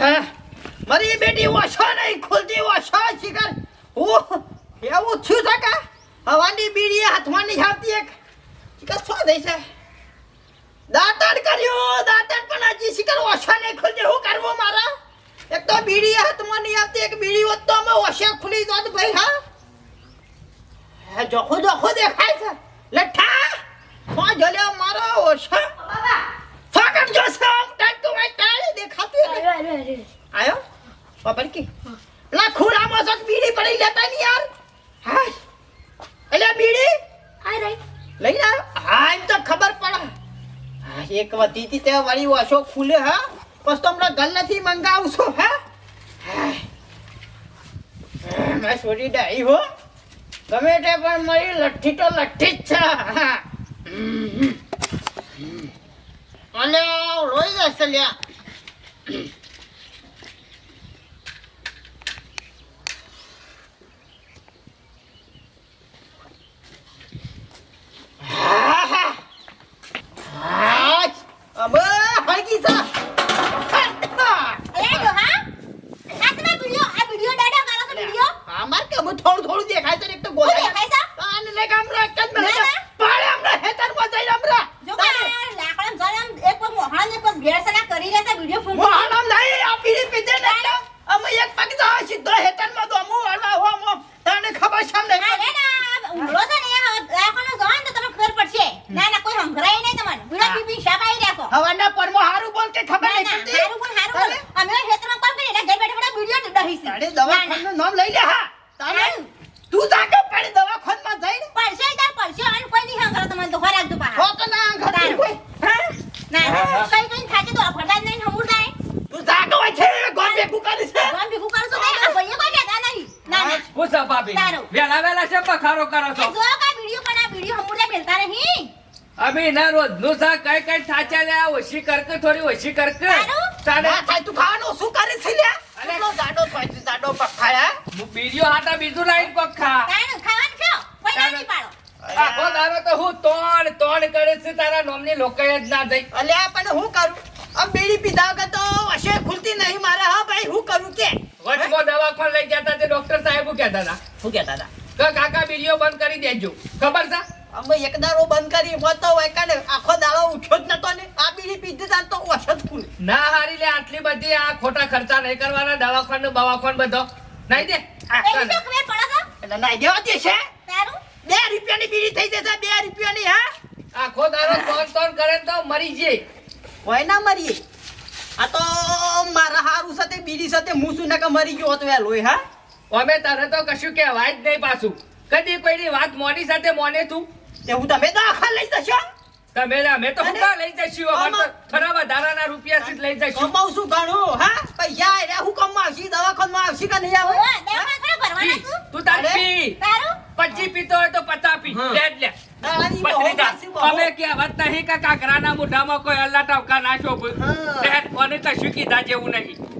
હા? મારી બેટી ઓછો નહીં ખુલતી ઓછો શિખર હું એવું થયું છે કે? હવાની બીડી હાથમાં નહીં આવતી એક? શિખર શું થઈ છે? દાંતણ કર્યું દાંતણ પણ હજી શિખર ઓછો નહીં ખુલતી. શું કરવું મારા? એક તો બીડી હાથમાં નહીં આવતી એક બીડી હોત તો અમે ઓછે ખુલી જોત ભાઈ હા? હે જોખું જોખું દેખાય છે. લઠ્ઠા! કોણ જોલ્યો મારો ઓછો? ફાકણ જો છે? આમ ટાઈટ તો ખાતી આવ્યો આવ્યો આવ્યો આયો બાપર કી લા ખુરામાં જક બીડી પડી લેતા ની યાર. હાય. એટલે બીડી? લઈને આવ્યો હા એમ તો ખબર પડે. એક વાર હતી તે વળી વાશો ખુલે હા? બસ તો હમણાં ગલ નથી મંગાવશો હા. મેં છોડી ડાઈ હો. ગમે તે પણ મારી લઠ્ઠી તો લઠ્ઠી જ છે હા. અને રોઈ જશે લ્યા. Yeah. પૂછો ભાભી. વેલા વેલા છે પખારો કરો છો. અમે ના રોજનું સા કઈ કઈ થાચા લે ઓછી કરક થોડી ઓછી કરક. તારે? ના થાય તું ખાવાનું શું કરે છે લે અલે. કેટલો જાડો થાય છે જાડો પખાયા હું? બીજો હાટા બીજું લાઈન કોક ખા આખો દારો તો હું તોડ તોડ કરે છે તારા નોમની લોકો જ ના થઈ અલ્યા પણ હું કરું? આ બીડી પીધા વગર તો હશે ખુલતી નહીં મારે. હા ભાઈ હું કરું કે? વચમાં દવાખાને લઈ સાહેબ કહેતા હતા? શું કહેતા હતા? કે કાકા વીડિયો બંધ કરી દેજો. ખબર છે? અમે એકદારો બંધ કરી હોતો હોય કાને આખો દાડો ઉઠ્યો જ નતો ને. આ બીડી પીધી તાન તો ઓછો જ ખુલે ના હારી લે આટલી બધી આ ખોટા ખર્ચા નહીં કરવાના દવાખાન નો બવાખાન બધો. નહીં દે? એટલે નાઈ દેવાતી છે. બે રૂપિયાની બીડી થઈ જશે બે રૂપિયાની હા? આખો દાડો તોડ તોડ કરે તો મરી જાય હોય ના મરીએ. આ તો મારા હારું સાથે બીડી સાથે હું શું ના મરી ગયો હોત વેલો હા? અમે તને તો કશું કહેવાય જ નહીં પાછું. કદી કોઈની વાત મોની સાથે મોને તું? એવું તમે તો આખા લઈ જશો? તમે અમે તો હુકા લઈ જશું અમારે તો થોડા વધારાના રૂપિયા થી લઈ જશું. કમાઉં શું ઘણું હા? પૈસા આયરા હું કમમાં આવશી? દવાખાનમાં આવશી કે નહીં આવે? તું? તાર પી. પચી પીતો હોય તો પચા પી. લે. લે નહીં કે કાકરાના મોઢામાં કોઈ અલ્લા ટપકા નાખ્યો ભૂલ. હા. લે, કોને કશું કીધા જેવું નહીં.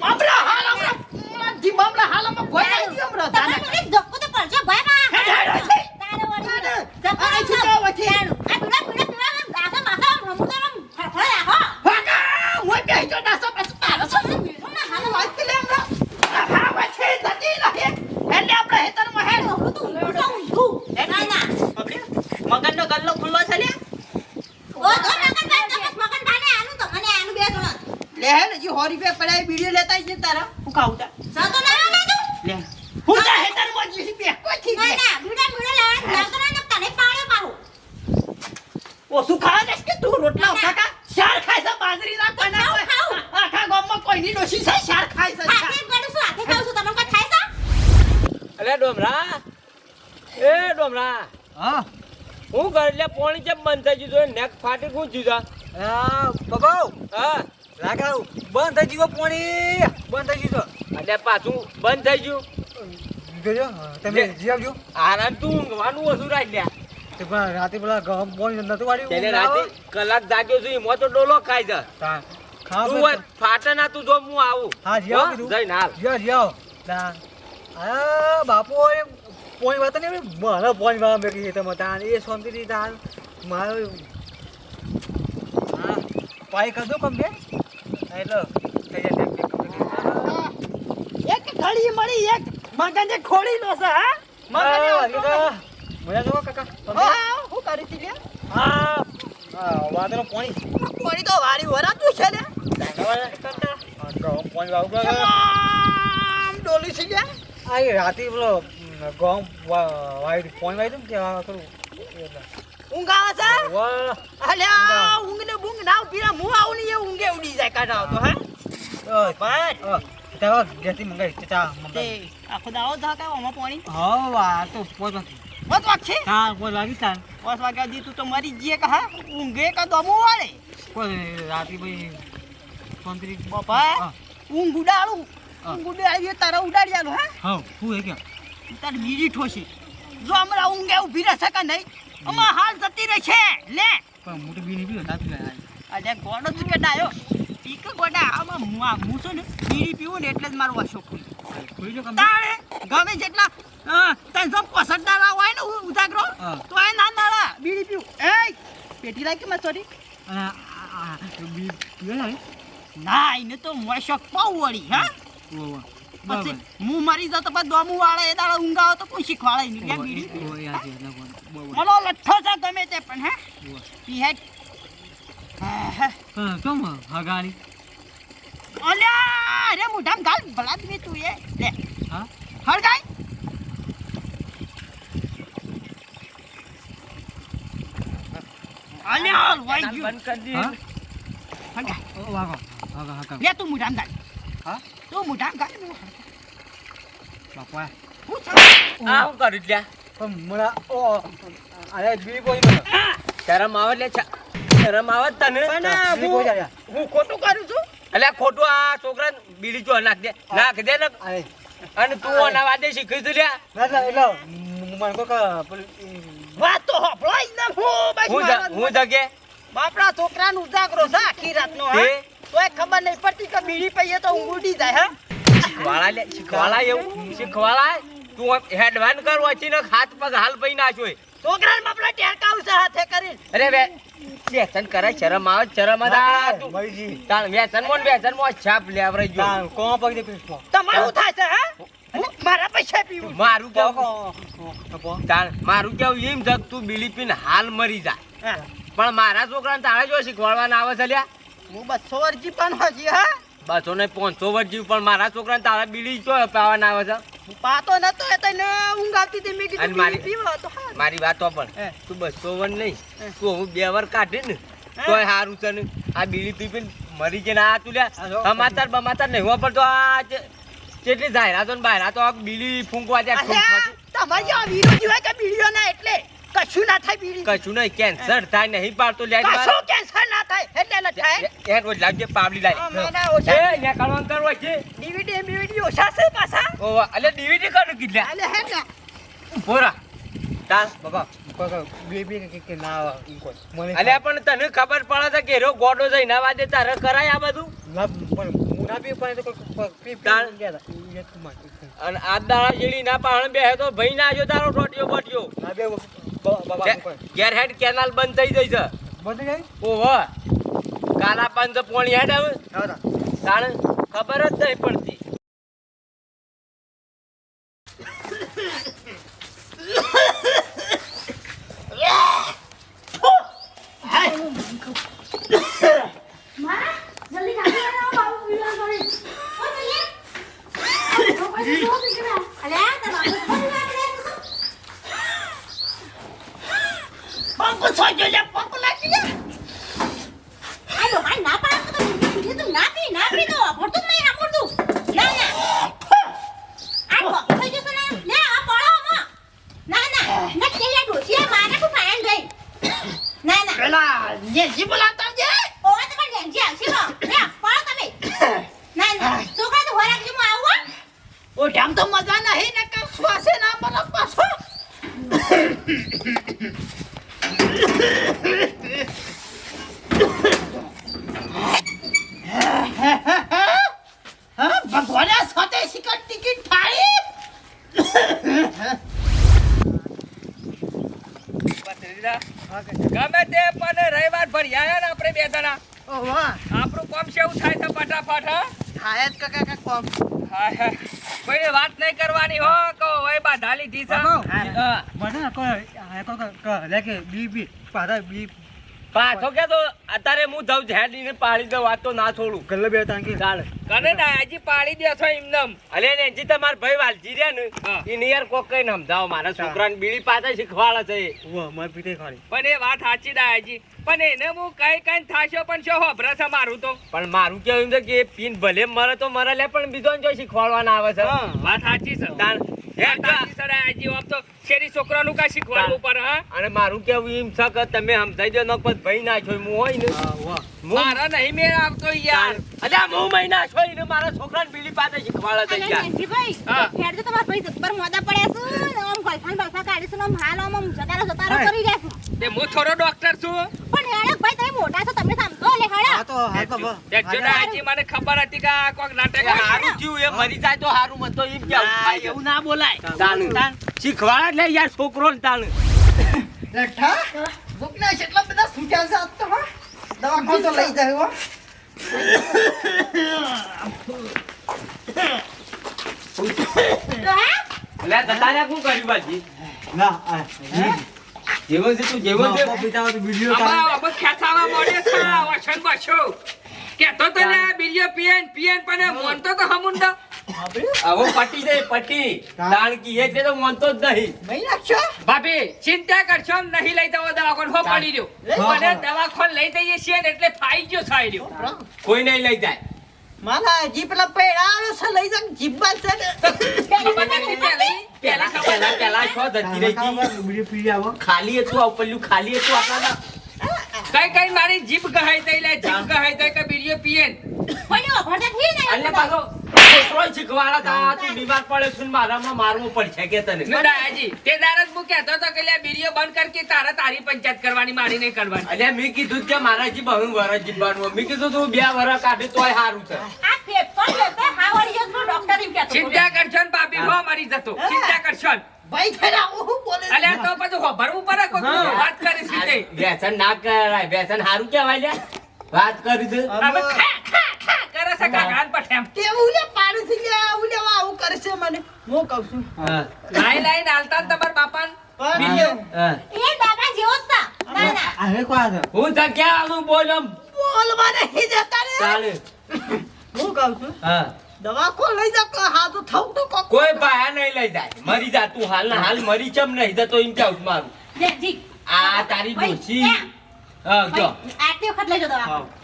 બાપરા હાલ હમણાં જી બાપરા હાલ હમણાં ભોય નાખી દીધો હમણાં તાને. વાગા, મોય બેહી ગયો નાસો પાછો તારો છો. વાંચી લે હમણાં. હા, વાંચી જતી નહીં. એટલે આપણે હેતરમાં હેડ. બાપરે, મગનનો ગલ્લો ખુલ્લો છે લે. લે હેડ, હજી સો રૂપિયા પડ્યા એ બીડીઓ લેતા આવીએ તારા. હું ખાવું તા? લે. હું તા હેતરમાં જી બેહકો થી ઓ ઓછું ખાવા દેસ કે તું? રોટલા ઓછા ખા? શાર ખાય છે બાજરી ના ખાઉં, કોઈ. ખાઉં. આખા ગામમાં કોઈની ડોશી છે? શાર ખાય છે શાર. અલે ડોમરા. એ ડોમરા. હા. હું ઘર લે પોણી કેમ બંધ થઈ ગયું નેક ફાટી ગું જુદા હા બબાઉ હા. લાગાવ. બંધ થઈ ગયો પોણી. બંધ થઈ ગયું એટલે પાછું બંધ થઈ ગયું. તમે જી આવજો. આરામ તું ઊંઘવાનું ઓછું રાખ લ્યા. તે પણ રાતે પેલા ગમ પાણી નતું વાળ્યું તેને રાતે કલાક જાગ્યો છું એમાં તો ડોલો ખાઈ જા તા તું ફાટે ના તું જો હું આવું. હા જી આવો હો? ના જી જી આવો. તા આ બાપો એ પોણી વાત નહીં મારા પોણી વાળા મેં કીધી તમે તાન એ શાંતિથી તાન. મારો હા પાઈ કરજો કમ બે. જાય એક ઘડી મળી એક મગજે ખોડી લો છે હા? મગજે મજા જો કાકા. હા હું કરી તી લે હા. હા વાદરો પાણી. કોણી તો વારી વરાતું છે લે પાણી વાવું આમ ડોલી છે લે આ રાતી પેલો ગોમ વાઈ પાણી વાઈ દઉં કે આ કરું. ઊંઘ આવે છે અલ્યા ઊંઘ. ને બૂંઘ ના ઊભી હું આવું ને એ ઊંઘે ઉડી જાય કાઢા તો હા? પણ તારો ગેસથી મંગાવી ચા તે મંગાવી આખો દાવો ધા ઓમાં પાણી? હા વાહ તો બસ વાગ. છે હા પોચ લાગી તાર બસ વાગ્યા દી તું તો મરી જઈએ કે હા? ઊંઘે કા દમો વાળે? કોઈ રાતે ભાઈ સોંતરી બાપા ઊંઘ ઉડાડું. ઊંઘ ઉડાડી તારા ઉડાડી આલું હા? હા હું એ કે તારી બીજી ઠોસી. જો હમણાં ઊંઘે ઊભી રહેશે કે નહીં? આમાં હાલ જતી રહે છે લે. પણ મોટી બી નીકળી ના પીલા અલે ગોડો તું કે ડાયો પીક ગોડા. આમાં હું છું ને બીડી પીવું ને એટલે જ મારું જો કમ તાણે ગમે જેટલા ત્રણસો પોસઠ દાડા હોય ને ઉજાગરો તો એ ના નાળા બીડી પીવું. એ પેટી રાખી મેં સોરી? પીવા ને એને તો મોય શોખ પાઉ વળી હા? પછી હું મરી જાઉં તો પછી દોમું વાળે એ દાડા ઊંઘાવો તો કોઈ શીખવાડે નહીં. બીડી મને લઠ્ઠો છે તમે તે પણ હે? ઓ હા, હા. હા કેમ હગાણી અલ્યા અરે મુઢામ ગાલ ભલા મે તું એ લે. હા? હળગાય અલ્યા હલવાઈ ગયું. બંધ કરી હા? હળગાય. વાગો વાગો હગા લે તું મુઢામ ગાલ. હા? તું મુઢામ ગાલ બાપા. હું આ હું કરું લ્યા. પણ ઓ અરે બી કોઈ મને શરમ આવે લે શરમ આવે તને. પણ બી કોઈ હું ખોટું કરું છું? એટલે ખોટું આ છોકરા બીડી ચો નાખ દે. નાખ દે ને. અને તું ઓના વાદે શીખી તું લ્યા. ના ના એટલે મને કોઈ વાત તો હોભળો એકદમ હું બસ હું જ- હું જગે બાપડા છોકરાનો ઉજાગરો છે આખી રાતનો હે? તોય ખબર નહીં પડતી કે બીડી પૈયે તો ઉડી જાય હા? શીખવાડા લે શીખવાડા એવું? શીખવાડા તું હેડવાન કર ને હાથ પગ હાલ પઈ નાખ્યો છોકરાને આપણે ટેરકાવ આવશે હાથે કરી અરે બે વ્યસન કરે શરમ આવે શરમ જ આ તું તાણ વ્યસન મોન વ્યસન મો છાપ લેવરાઈ ગયો તાણ કો પગ દે કૃષ્ણ તમારું થાય છે હા? હું મારા પૈસા પીવું મારું કેવું? તાણ મારું કેવું? એમ છે તું બીલી પીને હાલ મરી જા. પણ મારા છોકરાને તારે જો શીખવાડવાના આવે છે લ્યા? હું બસો વર્ષી પણ હજી હા. બસો ને પાંચસો વર્ષ જીવ પણ મારા છોકરાને તારા બીડી ચો પાવાના આવે છે. પાતો નતો એ તને ઊંઘ આવતી હતી. મેં કીધું અને મારી- પીવો તો મારી વાતો પણ. તું બસો વન નહીં. તું હું બે વાર કાઢે ને. તોય સારું છે ને. આ બીડી પી પીને મરી ગયા ને આ તું લ્યા. સમાચાર બમાચાર નહીં હોવા પડતો. આ કેટલી જાહેરાતો ને બાહેરાતો આ બીડી ફૂંકવા જાય તમારી આ વિરોધી હોય કે બીડીઓ ના એટલે? કશું ના થાય બીડી. કશું નહીં કેન્સર થાય નહીં પાડતો લે કશું કેન્સર ના થાય એટલે ન થાય. એ રોજ લાવજે પાવડી એ કરવાનું કરવા છે. ઓછા છે પાછા? ઓ એટલે ડીવીડી હે બોરા. બાબા અલ્યા પણ તને ખબર પડે છે કે ગોડો જઈ ના વાદે તારે કરાય આ બધું? પણ હું ના પી પણ તો કોઈ પી તાણ. પી ગયા હતા ઈ એક માં અને આ દાડા જેડી ના પાહણ બે તો ભાઈ ના આવ્યો તારો ટોટિયો બટ્યો. ઘેર હેડ કેનાલ બંધ થઈ જઈ છે. બંધ ગઈ? ઓહો. કાલા પાંચ પોણી હેડ હવે હા તાણ ખબર જ નહીં પડતી મારા જલ્દી ગાડી આવો બાબુ વિલા કરે ઓ ઓ પછી જો લે પંપ લાગી લે આ તો ભાઈ ના પાડ તો કીધું તું ના પી ના પી તો જ નહીં ના ના આ તો થઈ જશે ને લે આ પડો માં ના ના ના કે યા ડોસિયા મારે તું પાણ ગઈ ના ના પેલા બોલાવતા જે તો પણ લેંજી આવશે લો લે પડો તમે ના ના છોકરા તો હોરાક જે હું આવું ઢામ તો મજા નહીં ને કે શ્વાસે ના બોલો પાછો. હા ભગવાને સાથે ટિકિટ ફાડી. ગમે તે પણ રવિવાર ભરી આયા ને આપણે બે જણા. આપણું કામ કેવું થાય છે ફટાફટ હા. થાય જ કાકા કાકા કોમ. હા, હા. કોઈને વાત નહીં કરવાની હો કહો હવે બાધા લીધી છે? બાબુ. હા. મને કોઈ કોઈ કોઈ લે કે બી બી પાછા બી પાછો કે તો અત્યારે હું જાઉં ઝેડીને પાડી દઉં વાત તો ના છોડું. ગલ્લે બે તાંકી ચાલ. કને દાયાજી પાડી દે છો એમનેમ. અલે ને જી તમાર ભાઈ વાલજી રે ને ઈ નિયર કોક કઈ સમજાવો મારા છોકરાને બીડી પાછા શીખવાડે છે. ઓ માર પીતે ખાલી. પણ એ વાત સાચી દાયાજી પણ એને હું કઈ કઈ થાશો પણ શું હોભરે છે મારું તો? પણ મારું કેવું છે કે પીન ભલે મરે તો મરે લે પણ બીજો જો શીખવાડવાના આવે છે. વાત સાચી છે. તાણ હે સાચી છે તો શેરી છોકરાનું કા શીખવાડવું પડે હા? અને મારું કેવું એમ છે કે તમે સમજાઈ દો ન ભાઈ ના છો હું હોય ને. મારા નહીં મેળ આવતો યાર. અલ્યા હું મહિના છો ને મારા છોકરાને બીડી પાસે શીખવાડે યાર નેનજીભાઈ, હા. હેડ તો તમારા ભાઈ જબ્બર મોદા પડ્યા છે ને આમ ગલફાન બલફા કાઢીશું ને હાલ આમ આમ જતારો જતારો. કરી રહ્યા તે હું થોડો ડોક્ટર છું? પણ હેડો ભાઈ તમે મોટા છો તમને સમજો લે હેડો. હા તો હા તો તે જોડાજી મને ખબર હતી કે આ કોક નાટક હારું થયું એ મરી જાય તો હારું મતો તો કેવું એવું ના બોલાય. તાણ. શીખવાડ લે યાર છોકરો ને તાણ. લઠ્ઠા ભૂખના એટલા બધા છે આજ તો હા? દવાખાને તો લઈ જાય હા. લે દતાને શું કર્યું બાજી? ના જેવન છે તું જેવન છે. પિતા તો વિડિયો છે કેતો તો ને બીજો પીએન પીએન પણ મોનતો તો હમુંડો હવે પટી દે પટી. તાણ કી એ તે તો માનતો જ નહીં. નહીં રાખશો? બાપી ચિંતા કરશો નહીં લઈ જવો દવાખાને હો પડી રહ્યો. મને દવાખાને લઈ જઈએ છીએ ને એટલે ફાઈ ગયો થઈ રહ્યો કોઈ નહીં લઈ જાય. મારા જીપ પેલા પેડાળો છે લઈ ને ખબર નથી પેલી પેલા પેલા છો ધતી રહી પી આવો. ખાલી હતું આવું પેલું ખાલી હતું આપણા કઈ કઈ મારી જીભ ગહાઈ થઈ લે જીભ ગહાઈ તઈ કે બીડીઓ પીએન પણ અભડતા થઈ ને. અને પાછો છોકરો શીખવાડા તા તું બીમાર પડે છે મારામાં મારવું પડશે કે તને. નુડાજી તે દારજ હું કહેતો તો કે લે બીડીઓ બંધ કર કે તારા તારી પંચાયત કરવાની મારી નહીં કરવાની. અલ્યા મેં કીધું કે મારા જી બહુ વરસ જીવવાનું. મેં કીધું તું બે વરસ કાઢે તોય સારું છે. આ ફેફસાં લેતા હાવડી જતો ડોક્ટર એમ કહેતો હતો. ચિંતા કરશો ને ભાભી હો મરી જતો. ચિંતા કરશો ભાઈ થઈને હું બોલે અલ્યા તો પછી હોભરવું પડે કોક વાત કરી સીધે વ્યસન ના કરાય. વ્યસન સારું કેવાય લ્યા. વાત કરી દે. હવે ખા કરે છે કાકાન પઠેમ તે ઉલે પાડું થી લે ઉલે આવું કરશે મને. હું કહું છું. હા. લાઈ લાઈ નાલતા તમાર બાપાન. પણ બીજો. હા. એ દાદા જેવો જ ના ના. આ કો હું તો ક્યાં આવું બોલો બોલવા નહીં જતા ને ચાલે. હું કહું છું. હા. દવાખાને લઈ જા કે હા તો થવું તો કોઈ પાયા નહીં લઈ જાય. મરી જા તું હાલ ના હાલ મરી ચમ નહીં તો એમ કેવું મારું. આ તારી ભાઈ, આટલી વખત લઈ જતો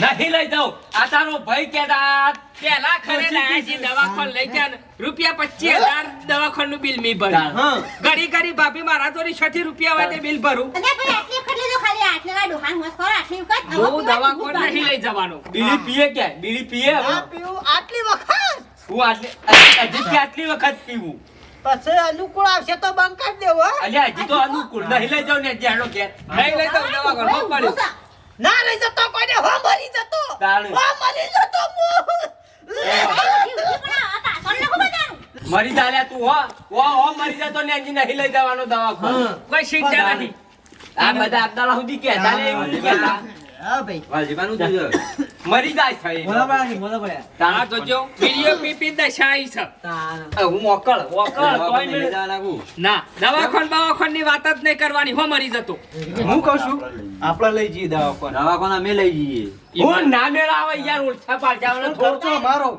નહીં લઈ જાઉં. આ તારો ભાઈ કેતા પેલા ખરે લાયાજી દવાખાન લઈ ગયા રૂપિયા પચીસ હજાર દવાખાનનું બિલ મી ભર્યું. ઘડી ઘડી ભાભી મારા તો છથી રૂપિયા હોય બિલ ભરું. હું દવાખાન નહીં લઈ જવાનો. બીડી પીએ ક્યાં બીડી પીએ? હવે? આટલી વખત? હું આટલી હજી આટલી વખત પીવું. પછી અનુકૂળ આવશે તો બંધ કરી દેવો હો. અલ્યા હજી તો અનુકૂળ. નહીં લઈ જાઉં ને જેનો ઘેર. નહીં લઈ દવાખાન હો પડ્યું ભૂસા. ના લઈ જતો કોઈને હો મરી જતો. તાણે. હો મરી જતો જીવ જીવ મરી જાલ્યા તું હો. હો હો મરી જતો ને હજી નહીં લઈ જવાનો દવા કોઈ ચિંતા નથી. આ બધા આપદાલા સુધી કહેતા ને એવું કહેતા. હા ભાઈ. મરી જાય છે એ. બોલા પડ્યા બોલા પડ્યા આ તો જો વીડિયો પી પી દશાઈ છે. એ હું મોકલ મોકલ તોય મેં- ના દવાખાન બવાખાનની વાત જ નહીં કરવાની હો મરી જતો. હું કહું છું આપણે લઈ જઈએ દવાખાને. દવાખાના અમે લઈ જઈએ. હું ના મેળ આવે યાર પાડ્યા વાળો મારો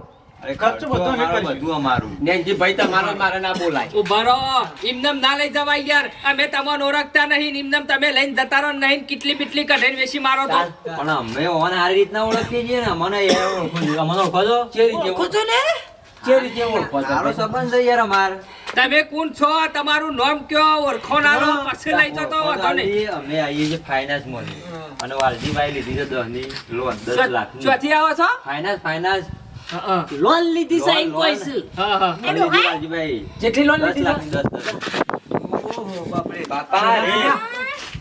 ખર્ચો બધો અમે અમારું, કરીશું. બધું અમારું. નેનજી તમારો મારે ના બોલાય. ઊભા રહો. ઇમનમ ના લઈ જવાય યાર. અમે તમને ઓળખતા નહીં. ઇમનમ તમે લઈને જતા રહો નહીં. કેટલી બીટલી કઢાઈને વેચી મારો તો. પણ અમે ઓને સારી રીતના ઓળખીએ છીએ ને. મને એ ઓળખો ઓળખો છો? રીતે ઓળખો ને જે રીતે ઓળખો છો? સંબંધ છે યાર અમાર. તમે કોણ છો? તમારું નામ કયો? ઓળખો ના લો. પછી લઈ જતો વાંધો નહીં અમે આવીએ છીએ ફાઇનાન્સમાં. અને વાલજીભાઈ લીધી છે દસની લોન દસ લાખ ચોથી આવો છો? ફાઇનાન્સ ફાઇનાન્સ લોન લીધી કોઈ છે? હા હા. લોન લીધી જેટલી લોન લીધી દસ બાપા રે.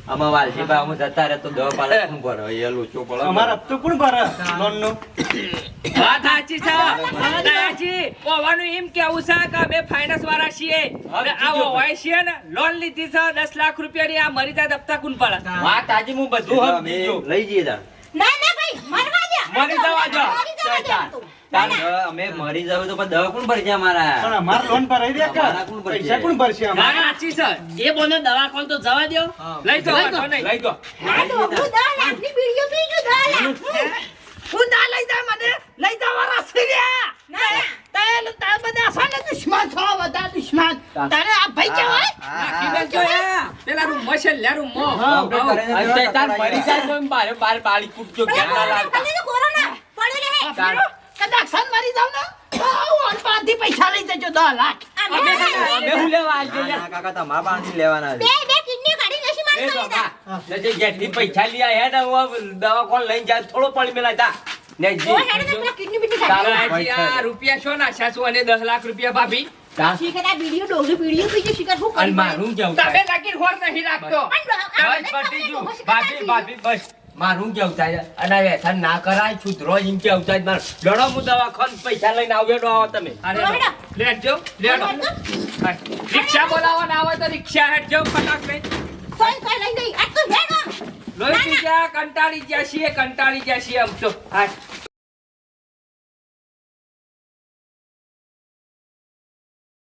આમાં વાલજી બા અમે જતા રહે તો દવા પાલે શું ભરો? એ લોચો પડે અમારા હપ્તો કોણ ભરે? લોન નો વાત સાચી છે સાચી ઓવાનું એમ કેવું છે કે બે ફાઇનાન્સ વાળા છીએ. અને આ ઓવાય છીએ ને લોન લીધી છે દસ લાખ રૂપિયાની આ મરી જાય દફતા કોણ પડે વાત આજે હું બધું અમે લઈ જઈએ ના ના ભાઈ મરવા દે. મરી જવા દો. મરી જવા દે તું. દવા અમે મરી જાવ તો પણ દવા કોણ ભરશે અમારા? પણ અમારે લોન ભરાઈ દે કોણ? પૈસા કોણ ભરશે વાત સાચી છે. એ બોને દવાખાન તો જવા દો લઈ લાખની બીડીઓ લાખ. હું જા મને? લઈ જવા રાસલિયા ના, ના. તારે તારે બધા છે ને દુશ્મન છો બધા દુશ્મન. તારે આ ભાઈ કહેવાય નાખી દેજો એ. પેલા રૂમમાં છે, લે રૂમમાં. આપણે આવો. ઘરે અને તે તાર મરી જાય તો બારે બાર કોરોના પડ્યો રહે. મરી જાવ ને? આવું પાંચથી પૈસા લઈ જજો દસ લાખ. અમે અમે અમે અમે હું લેવા આવી ના, ગયા ના, કાકા તમારા પાસેથી લેવાના બે બે કિડની કાઢી નસી મારી બાબા, ને જે પૈસા લઈ આયા ને હું દવા કોણ લઈને જાય થોડો પડી મેલા જા ને જી રૂપિયા છો નાખ્યા છો અને દસ લાખ રૂપિયા ભાભી. શીખર કરી મારું કેવું તમે નહીં રાખતો. બસ પતી ગયું ભાભી ભાભી બસ. મારું કેવું થાય અને વ્યસન ના કરાય છુદ્રો એમ કેવું થાય મારે લડો હું ખન પૈસા લઈને આવ્યો તો આવો તમે. લેટજો લેટો રિક્ષા બોલાવો ના આવે તો રિક્ષા હેઠજો ફટાક લઈ સોય સોય લઈ ગઈ આ તો હેડો લોહી પી કંટાળી ગયા છીએ કંટાળી ગયા છીએ આમ તો. હા.